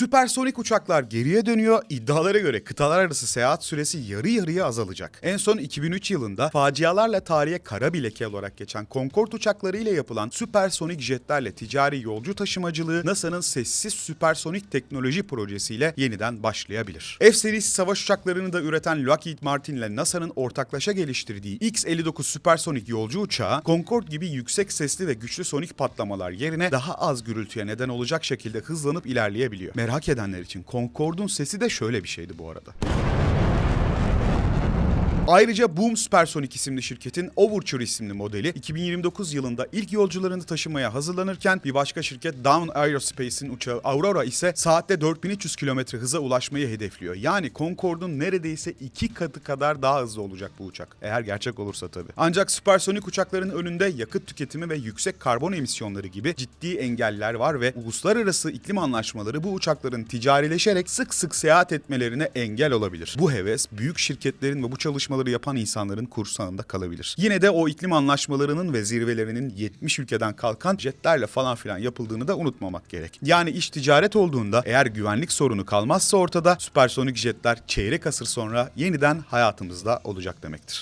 Süpersonik uçaklar geriye dönüyor. İddialara göre kıtalar arası seyahat süresi yarı yarıya azalacak. En son 2003 yılında facialarla tarihe kara bir leke olarak geçen Concorde uçakları ile yapılan süpersonik jetlerle ticari yolcu taşımacılığı NASA'nın sessiz süpersonik teknoloji projesiyle yeniden başlayabilir. F serisi savaş uçaklarını da üreten Lockheed Martin ile NASA'nın ortaklaşa geliştirdiği X-59 süpersonik yolcu uçağı Concorde gibi yüksek sesli ve güçlü sonik patlamalar yerine daha az gürültüye neden olacak şekilde hızlanıp ilerleyebiliyor. Merak edenler için Concorde'un sesi de şöyle bir şeydi bu arada. Ayrıca Boom Supersonic isimli şirketin Overture isimli modeli 2029 yılında ilk yolcularını taşımaya hazırlanırken bir başka şirket Down Aerospace'in uçağı Aurora ise saatte 4300 km hıza ulaşmayı hedefliyor. Yani Concorde'un neredeyse iki katı kadar daha hızlı olacak bu uçak. Eğer gerçek olursa tabii. Ancak süpersonik uçakların önünde yakıt tüketimi ve yüksek karbon emisyonları gibi ciddi engeller var ve uluslararası iklim anlaşmaları bu uçakların ticarileşerek sık sık seyahat etmelerine engel olabilir. Bu heves büyük şirketlerin ve bu çalışmaları yapan insanların kursağında kalabilir. Yine de o iklim anlaşmalarının ve zirvelerinin 70 ülkeden kalkan jetlerle falan filan yapıldığını da unutmamak gerek. Yani iş ticaret olduğunda eğer güvenlik sorunu kalmazsa ortada süpersonik jetler çeyrek asır sonra yeniden hayatımızda olacak demektir.